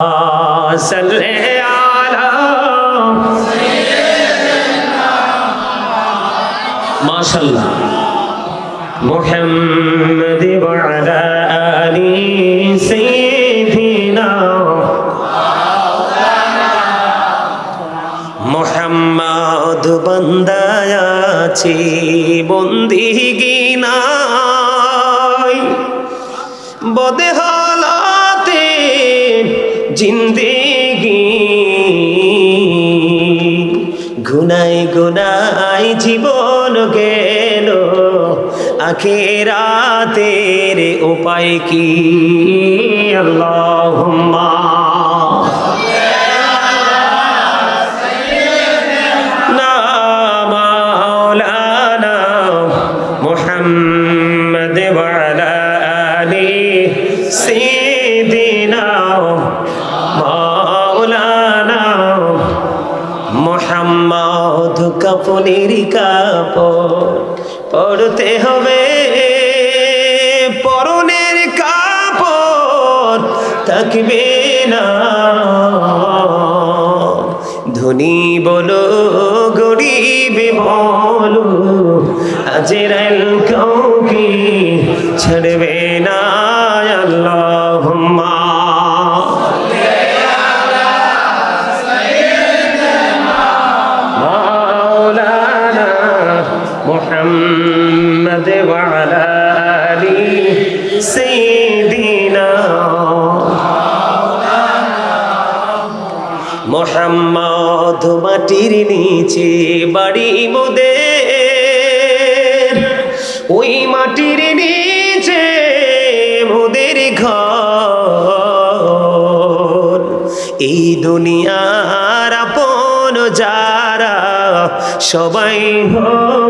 صلی ماشاءاللہ محمد وعلى آل سيدنا محمد بنداياتي بندگی نائی بدہ জিন্দেগি। গুনাই গুনাই জীবন গেল আখেরাতের উপায় কি? আল্লাহুম্মা। কাপড় পড়তে হবে। পরনের কাপড় থাকবে না। ধনী বলো গরিব বলো আজরাইল কাউকে ছাড়বে মাটির নিচে বাড়ি মোদের। ওই মাটির নিচে মোদের ঘর। এই দুনিয়ার আপন যারা সবাই হবে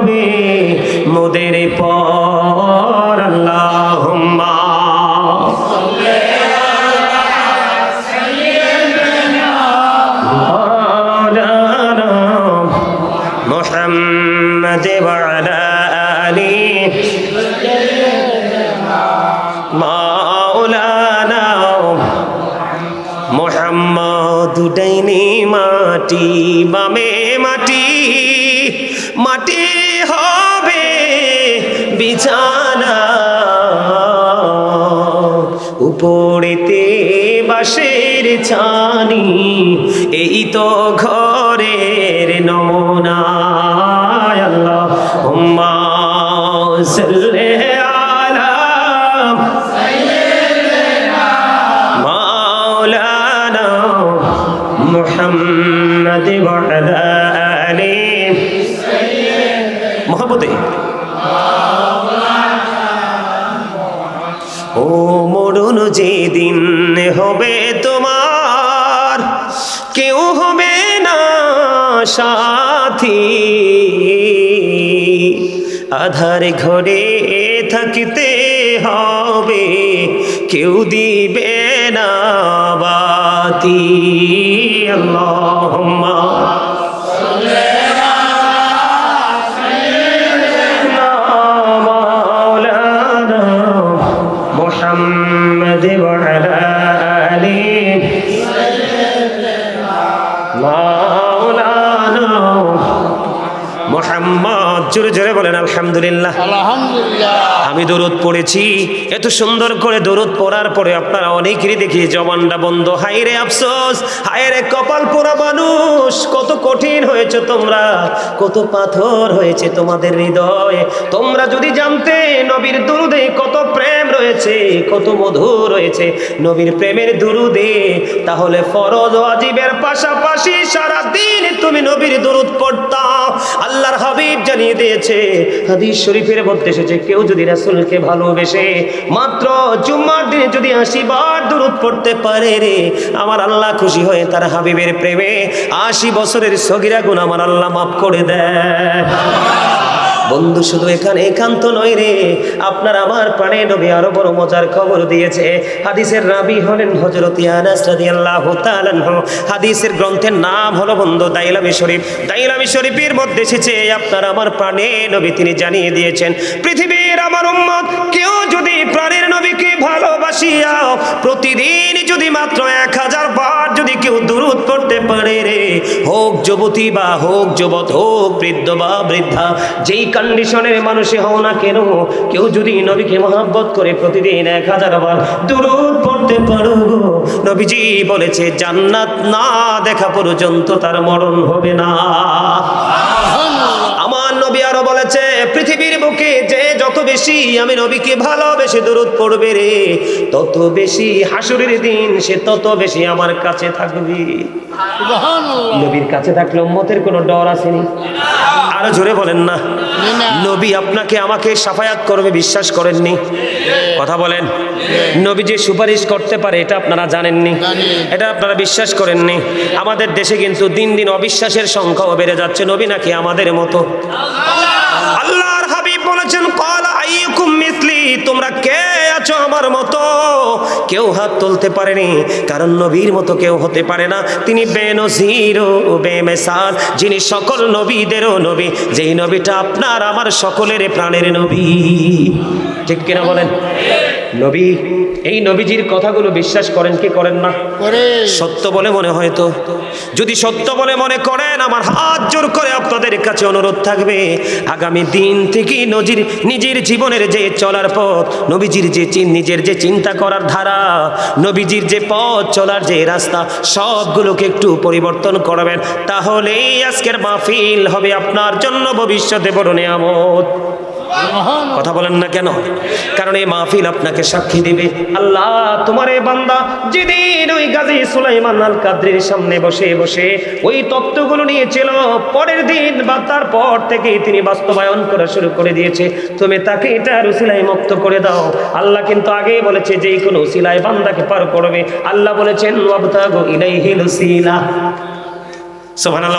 ছানি এই তো ঘরের নমুনা আল্লাহ হুম্মা সাথী। আধার ঘরে থাকতে হবে কেউ দিবে না বাতি। আল্লাহুম্মা। জোরে জোরে বলেন আলহামদুলিল্লাহ। আলহামদুলিল্লাহ। আমি দরুদ পড়েছি। এত সুন্দর করে দরুদ পড়ার পরে আপনারা অনেকেরই দেখি জবানটা বন্ধ। হাইরে আফসোস, হায়রে কপাল পোড়া মানুষ, কত কঠিন হয়েছে তোমরা, কত পাথর হয়েছে তোমাদের হৃদয়। তোমরা যদি জানতে নবীর দুরুদে কত প্রেম রয়েছে, কত মধু রয়েছে নবীর প্রেমের দুরুদে, তাহলে ফরজ ও আজীবের পাশাপাশি সারা দিন তুমি নবীর দুরুদ পড়তাম আল্লাহর হাবিব জানিয়ে দিয়েছে, হাদিস শরীফের মধ্যে এসেছে, কেউ যদি রাসূলকে ভালোবেসে মাত্র জুম্মার দিনে যদি আশিবার বার দুরুদ পড়তে পারে রে, আমার আল্লাহ খুশি হয়ে তার হাবিবের প্রেমে আশি বছরের সগিরা গুণ আমার আল্লাহ মাফ করে দেয়। বন্ধু, শুধু এখানে, একান্ত নয় রে। আপনার আমার প্রাণে নবী আরও বড় মজার খবর দিয়েছে। হাদিসের রাবি হলেন হজরত আনাস রাদিয়াল্লাহু তাআলা। হাদিসের গ্রন্থের নাম হলো বন্ধু, দাইলামি শরীফ। দাইলামি শরীফের মধ্যে এসেছে, আপনার আমার প্রাণে নবী তিনি জানিয়ে দিয়েছেন, পৃথিবীর আমার উম্মত, কেউ যদি প্রাণের নবীকে ভালোবাসিয়া, প্রতিদিন যদি মাত্র এক যুবতী বা হোক যুবত হোক বৃদ্ধ বা বৃদ্ধা যেই কন্ডিশনের মানুষে হও না কেন কেউ যদি নবীকে মহাব্বত করে প্রতিদিন এক হাজার বার দূরত পড়তে পারো নবীজি বলেছে জান্নাত না দেখা পর্যন্ত তার মরণ হবে না। আমার নবী আরও বলেছে পৃথিবীর বুকে যে বেশি আমি নবীকে ভালোবেসে দূরত পড়বে রে। তত বেশি হাসুরের দিন সে তত বেশি আমার কাছে থাকবে। নবীর কাছে থাকলে উম্মতের কোনো ডর আসেনি। আরও জোরে বলেন না। নবী আপনাকে আমাকে সাফায়াত করবে বিশ্বাস করেননি। কথা বলেন। নবী যে সুপারিশ করতে পারে এটা আপনারা জানেননি। এটা আপনারা বিশ্বাস করেননি। আমাদের দেশে কিন্তু দিন দিন অবিশ্বাসের সংখ্যাও বেড়ে যাচ্ছে। নবী নাকি আমাদের মতো? আল্লাহর হাবিব বলেছেন আছো আমার মতো। কেউ হাত তুলতে পারেনি, কারণ নবীর মতো কেউ হতে পারে না। তিনি বেনজির ও বেমেসাল যিনি সকল নবীদেরও নবী। যেই নবীটা আপনার, আমার সকলের প্রাণের নবী। ঠিক কিনা বলেন? নবী এই নবীজির কথাগুলো বিশ্বাস করেন কি করেন না? করে। সত্য বলে মনে হয় তো? যদি সত্য বলে মনে করেন আমার হাত জোর করে আপনাদের কাছে অনুরোধ থাকবে আগামী দিন থেকে নজির নিজের জীবনের যে চলার পথ নবীজির যে নিজের যে চিন্তা করার ধারা নবীজির যে পথ চলার যে রাস্তা সবগুলোকে একটু পরিবর্তন করবেন তাহলেই আজকের মাহফিল হবে আপনার জন্য ভবিষ্যতে বড় নিয়ামত। কথা বলেন না কেন? কারণ এই মাহফিল আপনাকে সাক্ষী দিবে। আল্লাহ, তোমার এই বান্দা যেদিন ওই গাজী সুলাইমান আল কাদ্রির সামনে বসে বসে ওই তত্ত্বগুলো নিয়েছিল, পরের দিন বা তারপর থেকে তিনি বাস্তবায়ন করা শুরু করে দিয়েছে। তুমি তাকে এটা রুসিলাই মুক্ত করে দাও। আল্লাহ কিন্তু আগেই বলেছে যে কোনো সিলাই বান্দাকে পার করবে। আল্লাহ বলেছেন, ওয়াবতাগু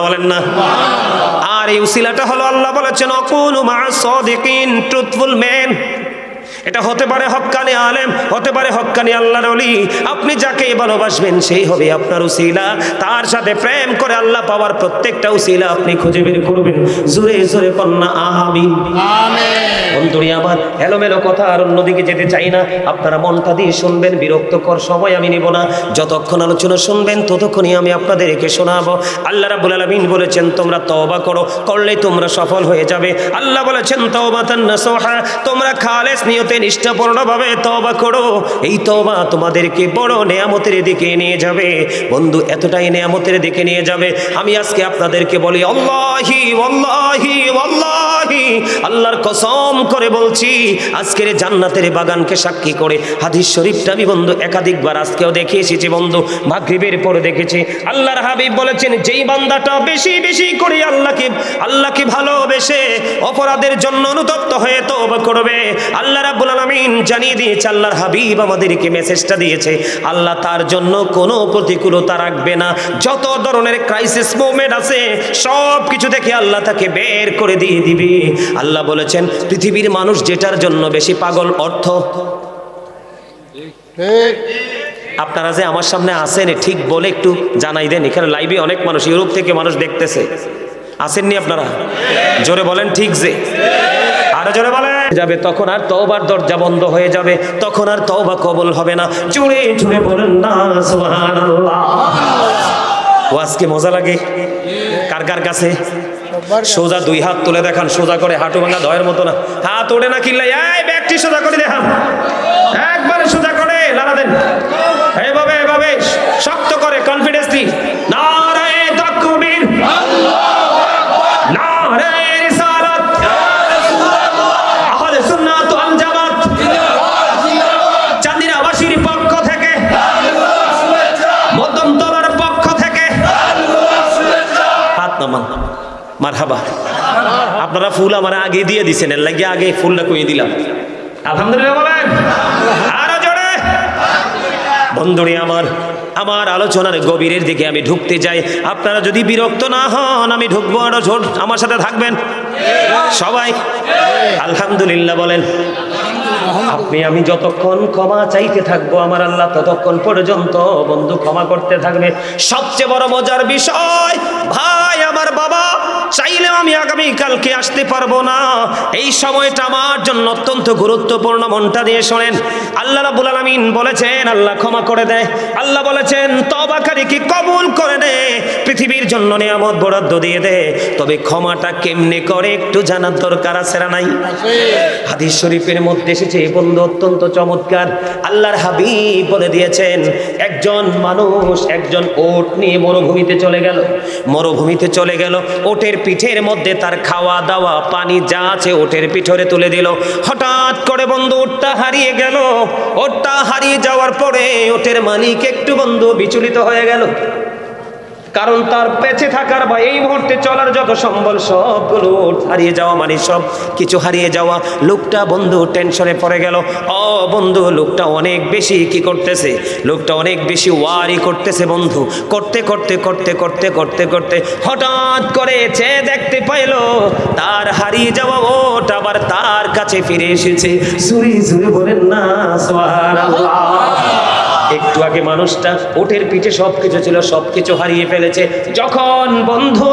বলেন না। আর এই উসিলাটা হলো আল্লাহ বলেছেন অকুল মা সদিকিন ট্রুথফুল ম্যান। এটা হতে পারে হক্কানি আলেম হতে পারে হক্কানি আল্লাহর অলি আপনি যাকে ভালোবাসবেন সেই হবে আপনার উসিলা। তার সাথে প্রেম করে আল্লাহ পাওয়ার প্রত্যেকটা উসিলা আপনি খুঁজে বের করবেন। জোরে জোরে কন্যা বন্ধুরি আমার এলোমেলো কথা আর অন্যদিকে যেতে চাই না। আপনারা মনটা দিয়ে শুনবেন বিরক্তকর সময় আমি নিব না। যতক্ষণ আলোচনা শুনবেন ততক্ষণই আমি আপনাদেরকে শোনাবো। আল্লাহ রাব্বুল আলামিন বলেছেন তোমরা তওবা করো করলে তোমরা সফল হয়ে যাবে। আল্লাহ বলেছেন নাসুহা তোমরা খালেস নিয়তে নিষ্ঠাপূর্ণভাবে তওবা করো। এই তওবা তোমাদেরকে বড় নেয়ামতের দিকে নিয়ে যাবে। বন্ধু, এতটাই নেয়ামতের দিকে নিয়ে যাবে। আমি আজকে আপনাদেরকে বলি, আল্লাহি আল্লাহি আল্লাহি। আল্লাহর কসম করে বলছি, আজকের জান্নাতের বাগানকে সাক্ষী করে হাদিস শরীফটা আমি বন্ধু একাধিকবার আজকেও দেখে এসেছি বন্ধু, মাগরিবের পরে দেখেছি। আল্লাহর হাবিব বলেছেন, যেই বান্দাটা বেশি বেশি করে আল্লাহকে আল্লাহকে ভালোবেসে অপরাধের জন্য অনুতপ্ত হয়ে তওবা করবে, আল্লাহ রাব্বুল আলামিন জানিয়ে দিয়েছে আল্লাহর হাবিব আমাদেরকে মেসেজটা দিয়েছে। আল্লাহ তার জন্য কোনো প্রতিকূলতা রাখবে না। যত ধরনের ক্রাইসিস মুভমেন্ট আছে সব কিছু থেকে আল্লাহ তাকে বের করে দিয়ে দিবে। আল্লাহ বলেছেন পৃথিবীর মানুষ যেটার জন্য বেশি পাগল অর্থ। ঠিক। আপনারা যে আমার সামনে আসেন ঠিক বলে একটু জানাই দেন। এখানে লাইভে অনেক মানুষ ইউরোপ থেকে মানুষ দেখতেছে। আসেননি আপনারা? জোরে বলেন ঠিক যে? আরও জোরে বলেন। যাবে, তখন আর তওবার দরজা বন্ধ হয়ে যাবে, তখন আর তওবা কবল হবে না। জোরে জোরে বলেন না, সুবহানাল্লাহ। ও, আজকে মজা লাগে। কার কার কাছে? সোজা দুই হাত তুলে দেখান, সোজা করে হাঁটু ভাঙা দয়ের মতো না। হাত ওড়ে না কিনলে, এই ব্যাগটি সোজা করে দেখান একবারে সোজা করে লাড়া দেন। এভাবে এভাবে, শক্ত করে কনফিডেন্স কনফিডেন্সলি নারায়ে তাকবীর। নারায়ে আপনারা ফুল আমার আগে দিয়ে দিছেন, এর লাগে আগে ফুলটা কইয়ে দিলাম। আলহামদুলিল্লাহ বলেন। আরও জোরে। বন্ধুরি আমার আমার আলোচনার গভীরের দিকে আমি ঢুকতে যাই আপনারা যদি বিরক্ত না হন, আমি ঢুকবো আরও জোর। আমার সাথে থাকবেন? সবাই? আলহামদুলিল্লাহ বলেন। আপনি, আমি যতক্ষণ ক্ষমা চাইতে থাকব, আমার আল্লাহ ততক্ষণ পর্যন্ত বন্ধু ক্ষমা করতে থাকবে। সবচেয়ে বড় মজার বিষয়, ভাই, আমার বাবা চাইলেও আমি আগামী কালকে আসতে পারব না। এই সময়টা আমার জন্য অত্যন্ত গুরুত্বপূর্ণ, মনটা দিয়ে শোনেন। আল্লাহ রাব্বুল আলামিন বলেছেন, আল্লাহ ক্ষমা করে দেয় আল্লাহ বলেছেন, তবাকারীকে কবুল করে দে। পৃথিবীর জন্য নিয়ামত বরাদ্দ দিয়ে দে। তবে ক্ষমাটা কেমনে করে একটু জানার দরকার আছে না নাই? হাদিস শরীফের মধ্যে এসেছে বন্ধু অত্যন্ত চমৎকার। আল্লাহর হাবিব বলে দিয়েছেন, একজন মানুষ একজন ওট নিয়ে মরুভূমিতে চলে গেল। মরুভূমিতে চলে গেল, ওটের পিঠের মধ্যে তার খাওয়া দাওয়া, পানি যা আছে ওটের পিঠরে তুলে দিল। হঠাৎ করে বন্ধু ওটটা হারিয়ে গেল। ওটটা হারিয়ে যাওয়ার পরে ওটের মালিক একটু বন্ধু বিচলিত হয়ে গেল। কারণ তার বেঁচে থাকার বা এই মুহূর্তে চলার যত সম্বল, সবগুলো হারিয়ে যাওয়া মানে সব কিছু হারিয়ে যাওয়া। লোকটা বন্ধু টেনশনে পড়ে গেল। অ বন্ধু, লোকটা অনেক বেশি কি করতেছে? লোকটা অনেক বেশি ওয়ারি করতেছে বন্ধু। করতে করতে করতে করতে করতে করতে হঠাৎ করে চেয়ে দেখতে পাইলো, তার হারিয়ে যাওয়া ওট আবার তার কাছে ফিরে এসেছে। সুরি সুরি বলেন, না, সুবহানাল্লাহ। একটু আগে মানুষটা ওটের পিঠে সবকিছু ছিল, সবকিছু হারিয়ে ফেলেছে। যখন বন্ধু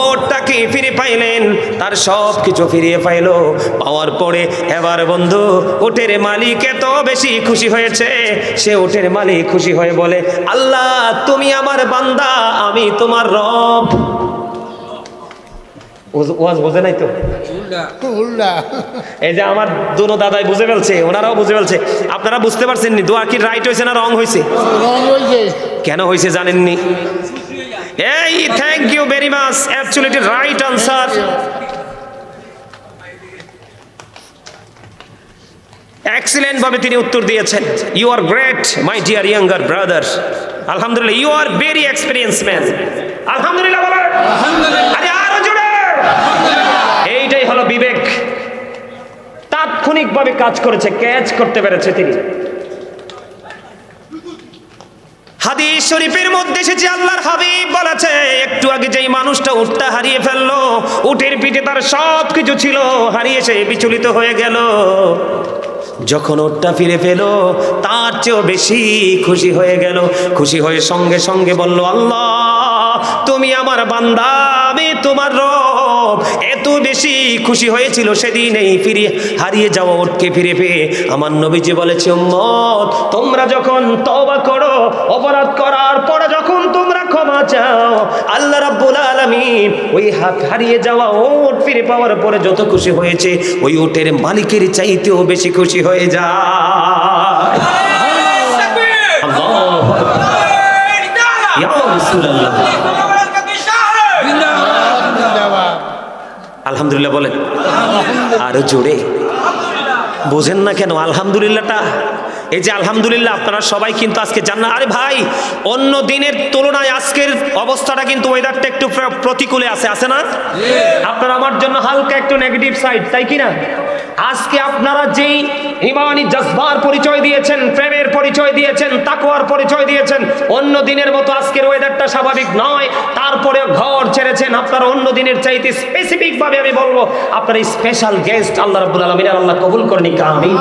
ওটাকে ফিরে পাইলেন, তার সব কিছু ফিরিয়ে পাইলো। পাওয়ার পরে এবার বন্ধু ওটের মালিক এত বেশি খুশি হয়েছে। সে ওটের মালিক খুশি হয়ে বলে, আল্লাহ, তুমি আমার বান্দা, আমি তোমার রব। ওয়াজ বোঝে নাই তো? এই যে আমার দুনো দাদাই বুঝে ফেলছে ওনারাও বুঝে ফেলছে। আপনারা বুঝতে পারছেন নি দোয়া কি রাইট হয়েছে না রং হয়েছে? কেন হয়েছে জানেননি? এই thank you very much actually right answer excellent ভাবে তিনি উত্তর দিয়েছেন। You are great my dear younger brother আলহামদুলিল্লাহ you are very experience man আলহামদুলিল্লাহ জোরে এইটাই হলো বিবেক। তাৎক্ষণিকভাবে কাজ করেছে, ক্যাচ করতে পেরেছে তিনি। হাদিস শরীফের মধ্যে এসেছে, আল্লাহর হাবিব বলেছে, একটু আগে যেই মানুষটা উঠটা হারিয়ে ফেলল উঠের পিঠে তার সব কিছু ছিল, হারিয়ে সে বিচলিত হয়ে গেল। যখন ওটটা ফিরে পেল, তার চেয়েও বেশি খুশি হয়ে গেল। খুশি হয়ে সঙ্গে সঙ্গে বলল, আল্লাহ, তুমি আমার বান্দা, আমি তোমার রব। এত বেশি খুশি হয়েছিল সেদিন এই ফিরে হারিয়ে যাওয়া ওটকে ফিরে পেয়ে। আমার নবীজি বলেছে, উম্মত, তোমরা যখন তওবা করো, অপরাধ করার পরে ক্ষমা চাও আল্লাহ রাব্বুল আলামিন ওই হারিয়ে যাওয়া ওট ফিরে পাওয়ার পরে যত খুশি হয়েছে ওই ওটের মালিকের চাইতেও বেশি খুশি হয়ে যায়। ইয়া আলহামদুলিল্লাহ বলেন আরও জোরে বোঝেন না কেন আলহামদুলিল্লাহটা এই যে আলহামদুলিল্লাহ আপনারা সবাই কিন্তু আজকে জান্নাত। আরে ভাই অন্য দিনের তুলনায় আজকের অবস্থাটা কিন্তু ওয়েদারটা একটু প্রতিকূলে আছে আছে না? আপনারা আমার জন্য হালকা একটু নেগেটিভ সাইড তাই কি না? আজকে আপনারা যেই ইমানি জজবার পরিচয় দিয়েছেন প্রেমের পরিচয় দিয়েছেন তাকওয়ার পরিচয় দিয়েছেন অন্য দিনের মতো আজকের ওয়েদারটা স্বাভাবিক নয় তারপরে ঘর ছেড়েছেন আপনারা অন্য দিনের চাইতে স্পেসিফিক ভাবে আমি বলব আপনার স্পেশাল গেস্ট আল্লাহ রাব্বুল আলামিন আল্লাহ কবুল করেনি আমিন।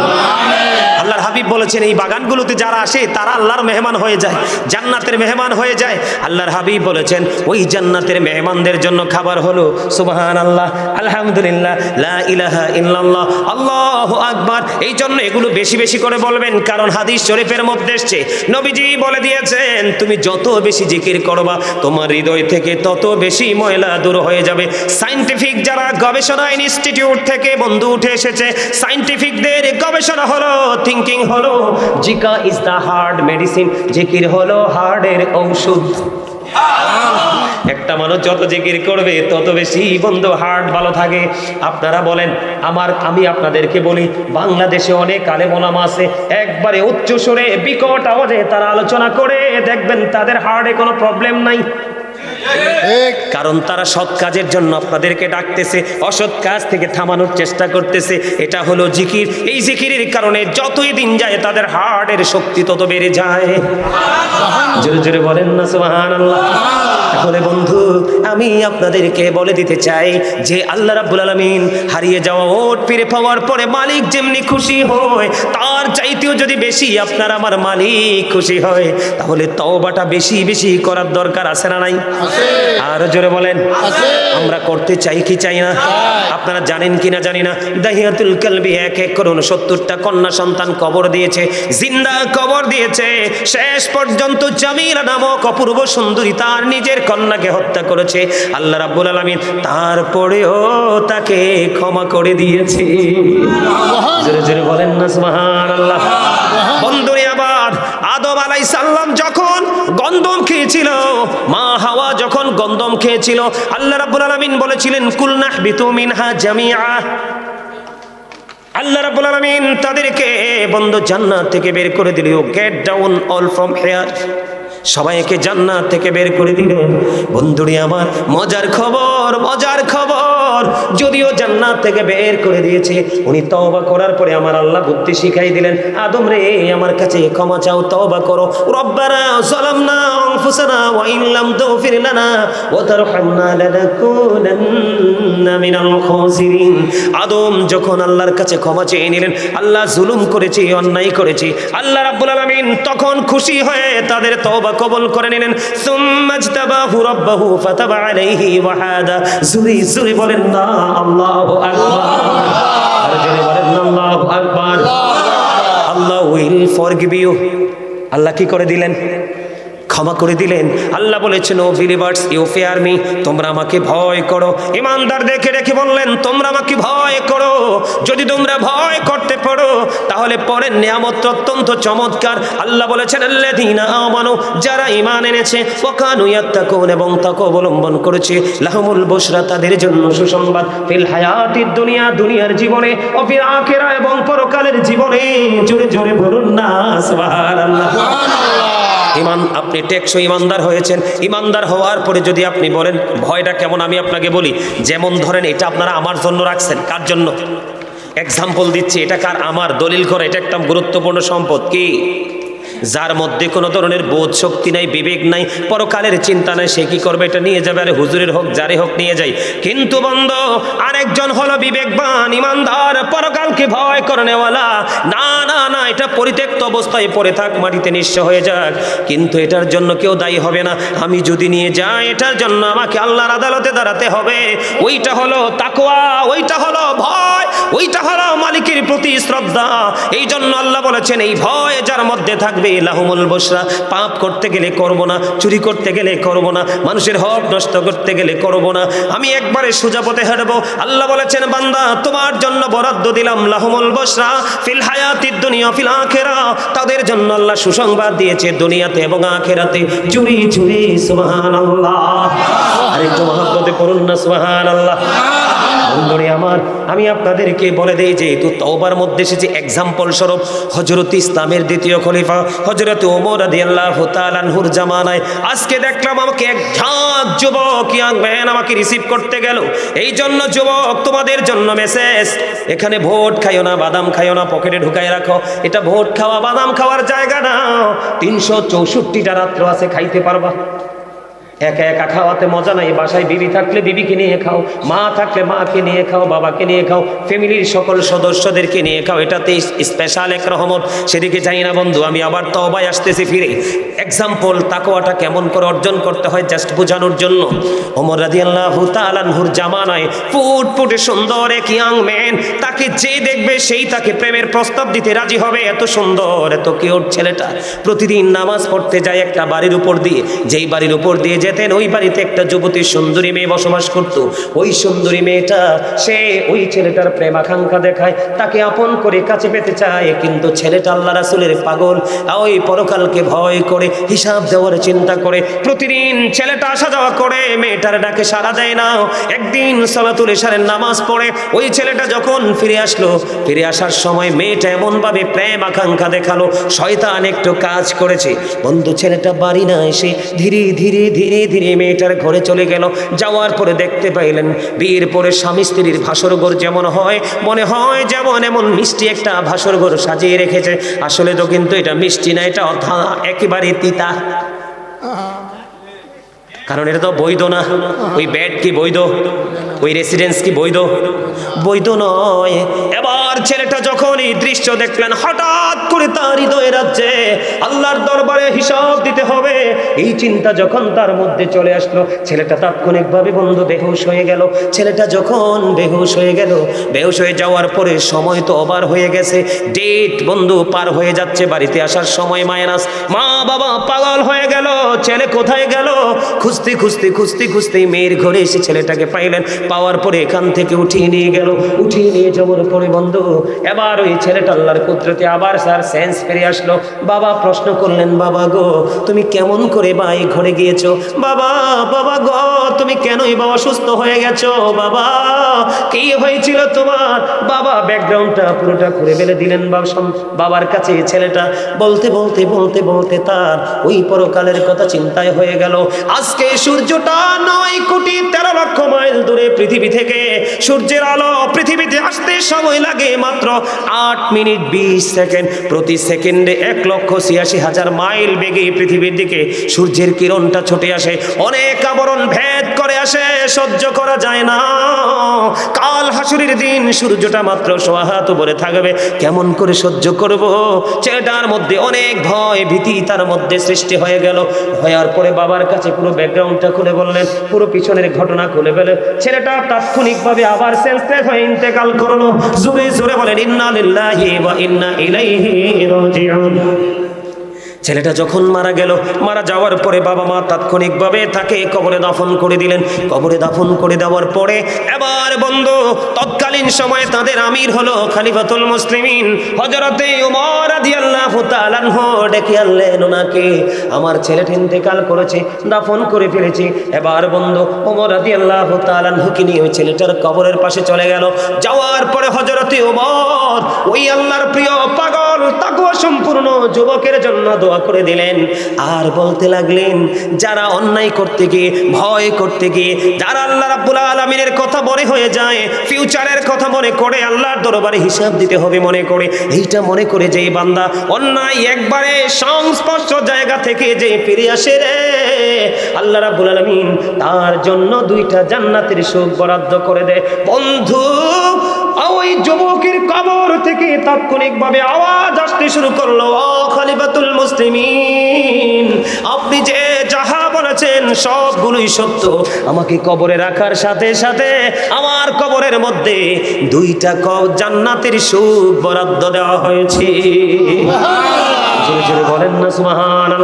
আল্লাহর হাবিব বলেছেন, এই বাগানগুলোতে যারা আসে, তারা আল্লাহর মেহমান হয়ে যায়, জান্নাতের মেহমান হয়ে যায়। আল্লাহর হাবিব বলেছেন, ওই জান্নাতের মেহমানদের জন্য খাবার হলো সুবহান আল্লাহ আলহামদুলিল্লাহ, লা ইলাহা ইল্লাল্লাহ, আল্লাহু আকবার। এই জন্য এগুলো বেশি বেশি করে বলবেন, কারণ হাদিস শরীফের মধ্যে এসছে। নবীজি বলে দিয়েছেন, তুমি যত বেশি জিকির করবা, তোমার হৃদয় থেকে তত বেশি ময়লা দূর হয়ে যাবে। সাইন্টিফিক যারা গবেষণা ইনস্টিটিউট থেকে বন্ধু উঠে এসেছে, সাইন্টিফিকদের গবেষণা হলো থিঙ্কিং হলো, জিকা ইজ দ্য হার্ড মেডিসিন জিকির হলো হার্টের ঔষধ। একটা মানুষ যত জিকির করবে, তত বেশি বন্ধু হার্ট ভালো থাকে। আপনারা বলেন, আমার, আমি আপনাদেরকে বলি, বাংলাদেশে অনেক আলেমোলামা আছে, একবারে উচ্চ সুরে বিকট আওয়াজে তারা আলোচনা করে, দেখবেন তাদের হার্টে কোনো প্রবলেম নাই। কারণ তারা সৎ কাজের জন্য আপনাদেরকে ডাকতেছে অসৎ কাজ থেকে থামানোর চেষ্টা করতেছে। এটা হলো জিকির। এই জিকিরের কারণে যতই দিন যায় তাদের হার্টের শক্তি তত বেড়ে যায়। জোরে জোরে বলেন না সুবহানাল্লাহ। তাহলে বন্ধু আমি আপনাদেরকে বলে দিতে চাই যে আল্লাহ রাব্বুল আলামিন হারিয়ে যাওয়া ওট ফিরে পাওয়ার পরে মালিক যেমনি খুশি হয় তার চাইতেও যদি বেশি আপনার আমার মালিক খুশি হয় তাহলে তওবাটা বেশি বেশি করার দরকার আছে না নাই? আছে। আরও জোরে বলেন আছে। আমরা করতে চাই কি চাই না? আপনারা জানেন কি না জানি না। দাহিয়াতুল কালবি এক এক করুন সত্তরটা কন্যা সন্তান কবর দিয়েছে জিন্দা কবর দিয়েছে। শেষ পর্যন্ত জামিলা নামক অপূর্ব সুন্দরী তার নিজের কন্যাকে হত্যা করেছে। আল্লাহ রাব্বুল আলামিন তারপরেও তাকে ক্ষমা করে দিয়েছে। জোরে জোরে বলেন না সুবহানাল্লাহ। বন্ধুরে আবার আদম আলাই সাল্লাম যখন গন্ধম খেয়েছিল মা হাওয়া যখন গন্ধম খেয়েছিল আল্লাহ রাব্বুল আলামিন বলেছিলেন কুলনাহ বিতু মিনহা জামিআ। আল্লাহ রাব্বুল আলামিন তাদেরকে বন্ধ জান্নাত থেকে বের করে দিল। Get down all from here সবাইকে জান্নাত থেকে বের করে দিলেন বন্ধুরি আমার, মজার খবর মজার খবর। যদিও জান্নাত থেকে বের করে দিয়েছে, উনি তওবা করার পরে আমার আল্লাহ বুদ্ধি শিখাই দিলেন, আদম রে, আমার কাছে ক্ষমা চাও, তওবা করো। রব্বানা যালামনা আনফুসানা ওয়া ইন লাম তাগফির লানা ওয়া তারহামনা লানাকুনান্না মিনাল খাসিরিন। আদম যখন আল্লাহর কাছে ক্ষমা চেয়ে নিলেন, আল্লাহ জুলুম করেছি, অন্যায় করেছি, আল্লাহ রাব্বুল আলামিন তখন খুশি হয়ে তাদের তওবা কবুল করে নিলেন। সুম্মাজতাবাহু রাব্বাহু ফাতাবা আলাইহি ওয়াহাদা। জুরি জুরি বলেন না আল্লাহু আকবার। আর জোরে বলেন না আল্লাহু আকবার। আল্লাহ উইল ফরগিভ ইউ। আল্লাহ কি করে দিলেন? ক্ষমা করে দিলেন। আল্লাহ বলেছেন, O believers you fear me তোমরা আমাকে ভয় করো। ইমানদার দেখে রেখে বললেন, তোমরা আমাকে ভয় করো। যদি তোমরা ভয় করতে পারো, তাহলে পরের নিয়ামত অত্যন্ত চমৎকার। আল্লাহ বলেছেন আমানু, যারা ঈমান এনেছে, ওয়াকানু ইয়াত্তাকুন এবং তাকে অবলম্বন করেছে, লাহুমুল বুশরা, তাদের জন্য সুসংবাদ। ফিল হায়াতিদ দুনিয়া, দুনিয়ার জীবনে ফিল আখিরা এবং পরকালের জীবনে। জোরে জোরে বলুন না সুবহানাল্লাহ। ইমান, আপনি টেকসো ইমানদার হয়েছেন। ইমানদার হওয়ার পরে যদি আপনি বলেন, ভয়টা কেমন আমি আপনাকে বলি? যেমন ধরেন, এটা আপনারা আমার জন্য রাখছেন। কার জন্য? এক্সাম্পল দিচ্ছি, এটা কার? আমার দলিল করে, এটা একটা গুরুত্বপূর্ণ সম্পদ। কি? যার মধ্যে কোনো ধরনের বোধ শক্তি নাই, বিবেক নাই, পরকালের চিন্তা নাই, সে কি করবে? এটা নিয়ে যাবে, আরে হুজুরের হোক, যারে হোক নিয়ে যাই। কিন্তু বন্ধ, আরেকজন হলো বিবেকবান, ইমানদার, পরকালকে ভয় করনেওয়ালা না না না, এটা পরিত্যক্ত অবস্থায় পড়ে থাক, মাটিতে নিঃস্ব হয়ে যাক। কিন্তু এটার জন্য কেউ দায়ী হবে না। আমি যদি নিয়ে যাই, এটার জন্য আমাকে আল্লাহর আদালতে দাঁড়াতে হবে। ওইটা হলো তাকওয়া, ওইটা হলো ভয়, ওইটা হলো মালিকের প্রতি শ্রদ্ধা। এই জন্য আল্লাহ বলেছেন, এই ভয় যার মধ্যে থাকবে লাহুমুল বসরা পাপ করতে গেলে করব না, চুরি করতে গেলে করব না, মানুষের হক নষ্ট করতে গেলে করব না। আমি একবারে সোজা পথে হাঁটবো। আল্লাহ বলেছেন, বান্দা, তোমার জন্য বরাদ্দ দিলাম লাহুমুল বসরা ফিল হায়াতিদ দুনিয়া, ফিল আখেরা। তাদের জন্য আল্লাহ সুসংবাদ দিয়েছে দুনিয়াতে এবং আখেরাতে। চুরি চুরি, সুবহানাল্লাহ। আরেকটু মহব্বতে করুন না, সুবহানাল্লাহ। বন্ধুরে আমার, আমি আপনাদেরকে বলে দেই যে, তো তওবার মধ্যে এসেছে এক্সাম্পল স্বরূপ হজরত ইসলামের দ্বিতীয় খলিফা হজরত ওমর রাদিয়াল্লাহু তাআলা আনহুর জামানায়, আজকে দেখলাম আমাকে এক ঝাঁক যুবক, ইয়াং ম্যান আমাকে রিসিভ করতে গেল। এই জন্য যুবক, তোমাদের জন্য মেসেজ এখানে ভোট খাইও না, বাদাম খাইও না পকেটে ঢুকায় রাখো। এটা ভোট খাওয়া, বাদাম খাওয়ার জায়গা না। তিনশো চৌষট্টিটা রাত্র আছে, খাইতে পারবা? একা একা খাওয়াতে মজা নাই, বাসায় বিবি থাকলে বিবিকে নিয়ে খাও, মা থাকলে মাকে নিয়ে খাও, বাবাকে নিয়ে খাও, ফ্যামিলির সকল সদস্যদেরকে নিয়ে খাও এটাতে স্পেশাল এক রহমত। সেদিকে যাই না বন্ধু, আমি আবার তো তবাই আসতেছি ফিরে। এক্সাম্পল তাকোয়াটা কেমন করে অর্জন করতে হয় জাস্ট বোঝানোর জন্য। ওমর রাদিয়াল্লাহু তাআলাহুর জামানায় ফুট ফুটে সুন্দর এক ইয়াং ম্যান তাকে যে দেখবে সেই তাকে প্রেমের প্রস্তাব দিতে রাজি হবে। এত সুন্দর, এত কিউট ছেলেটা। প্রতিদিন নামাজ পড়তে যায় একটা বাড়ির উপর দিয়ে, যেই বাড়ির উপর দিয়ে যেতেন ওই বাড়িতে একটা যুবতী সুন্দরী মেয়ে বসবাস করত। ওই সুন্দরী মেয়েটা, সে ওই ছেলেটার প্রেম আকাঙ্ক্ষা দেখায়, তাকে আপন করে কাছে পেতে চায়, কিন্তু ছেলেটা আল্লাহ রাসুলের পাগল। ওই পরকালকে ভয় করে, হিসাব দেওয়ার চিন্তা করে, প্রতিদিন ছেলেটা আসা যাওয়া করে, মেয়েটার ডাকে সাড়া দেয় না। একদিন সালাতুল এশারের নামাজ পড়ে, ওই ছেলেটা যখন ফিরে আসলো, ফিরে আসার সময় মেয়েটা এমনভাবে প্রেম আকাঙ্ক্ষা দেখাল, শয়তান একটু কাজ করেছে। বন্ধু, ছেলেটা বাড়ি না এসে ধীরে ধীরে ধীরে ধীরে মেয়েটার ঘরে চলে গেল। যাওয়ার পরে দেখতে পাইলেন, বিয়ের পরে স্বামী স্ত্রীর ভাসর ঘর যেমন হয়, মনে হয় যেমন এমন মিষ্টি একটা ভাসর ঘর সাজিয়ে রেখেছে। আসলে তো কিন্তু এটা মিষ্টি না, এটা অথা একেবারে তিতা। কারণ এটা তো বৈধ না। ওই বেড কি বৈধ? ওই রেসিডেন্স কি বৈধ? বৈধ নয়। এবার ছেলেটা যখন এই দৃশ্য দেখলেন, হঠাৎ করে তার হৃদয় রাজ্যে আল্লাহর দরবারে হিসাব দিতে হবে। এই চিন্তা যখন তার মধ্যে চলে আসলো, ছেলেটা তাৎক্ষণিকভাবে বন্ধু, বেহুশ হয়ে গেল। ছেলেটা যখন বেহুশ হয়ে গেল, বেহুশ হয়ে যাওয়ার পরে সময় তো ওভার হয়ে গেছে। ডেট বন্ধু পার হয়ে যাচ্ছে বাড়িতে আসার সময় মাইনাস। মা বাবা পাগল হয়ে গেল, ছেলে কোথায় গেল? খুঁজতে খুঁজতে খুঁজতে খুঁজতে মেয়ের ঘরে এসে ছেলেটাকে পাইলেন। পাওয়ার পরে এখান থেকে উঠিয়ে নিয়ে গেল। উঠিয়ে নিয়ে যাওয়ার পরে বন্ধু এবার ওই ছেলেটা আল্লাহর কুদরতে আবার স্যার সেন্স ফিরে আসলো। বাবা, প্রশ্ন করলেন, বাবা গো, তুমি কেমন করে বা এই ঘরে গিয়েছো? বাবা বাবা গো, তুমি কেনই বাবা সুস্থ হয়ে গেছো? বাবা, কি হয়েছিল তোমার? বাবা ব্যাকগ্রাউন্ডটা পুরোটা করে ফেলে দিলেন বাবা বাবার কাছে ছেলেটা। বলতে বলতে বলতে বলতে তার ওই পরকালের কথা চিন্তায় হয়ে গেল। আজকে সূর্যটা নয় কোটি তেরো লক্ষ মাইল দূরে পৃথিবী থেকে। সূর্যের আলো পৃথিবীতে আসতে সময় লাগে মাত্র আট মিনিট বিশ সেকেন্ড। প্রতি সেকেন্ডে এক লক্ষ ছিয়াশি হাজার মাইল বেগে পৃথিবীর দিকে সূর্যের কিরণটা ছুটে আসে। অনেক আবরণ ভেদ করে আসে, সহ্য করা যায় না। কাল হাসুরির দিন সূর্যটা মাত্র সোহাত উপরে থাকবে। কেমন করে সহ্য করব? ছেলেটার মধ্যে অনেক ভয়, ভীতি তার মধ্যে সৃষ্টি হয়ে গেল। হওয়ার পরে বাবার কাছে পুরো ব্যাকগ্রাউন্ডটা খুলে বললেন, পুরো পিছনের ঘটনা খুলে ফেলে। ছেলেটা তাৎক্ষণিকভাবে আবার সেন্সলেস হয়ে ইন্তেকাল করল। জোরে জোরে বলেন, ইন্না লিল্লাহি ওয়া ইন্না ইলাইহি রাজিউন। ছেলেটা যখন মারা গেল, মারা যাওয়ার পরে বাবা মা তাৎক্ষণিকভাবে তাকে কবরে দাফন করে দিলেন। কবরে দাফন করে দেওয়ার পরে এবার বন্ধু, তৎকালীন সময়ে তাদের আমির হলো খালিফাতুল মুসলিমিন। হজরতে ডেকে আনলেন ওনাকে। আমার ছেলেটা ইন্তেকাল করেছে, দাফন করে ফেলেছি। এবার বন্ধু ওমর রাদিয়াল্লাহু তাআলা আনহুকে নিয়ে ওই ছেলেটার কবরের পাশে চলে গেল। যাওয়ার পরে হজরতে ওমর ওই আল্লাহর প্রিয় পাগল, তাকুয়া সম্পূর্ণ যুবকের জন্য দোয়া করে দিলেন। আর বলতে লাগলেন, যারা অন্যায় করতে গিয়ে, ভয় করতে গিয়ে, যারা আল্লাহ রাব্বুল আলামিনের কথা মনে হয়ে যায়, ফিউচারের কথা মনে করে, আল্লাহর দরবারে হিসাব দিতে হবে মনে করে, এইটা মনে করে যে বান্দা অন্যায় একবারে সংস্পর্শ জায়গা থেকে যে ফিরে আসে রে। আল্লাহ রাব্বুল আলামিন তার জন্য দুইটা জান্নাতের সুখ বরাদ্দ করে দেয়। বন্ধু, ওই যুবকের কবর থেকে তাৎক্ষণিকভাবে আওয়াজ আসতে শুরু করল ও খলিফাতুল মুসলিমিন আপনি যে যাহা বলেছেন সবগুলোই সত্য। আমাকে কবরে রাখার সাথে সাথে আমার কবরের মধ্যে দুইটা ক জান্নাতের সুখ বরাদ্দ দেওয়া হয়েছে। জোরে জোরে বলেন না সুবহান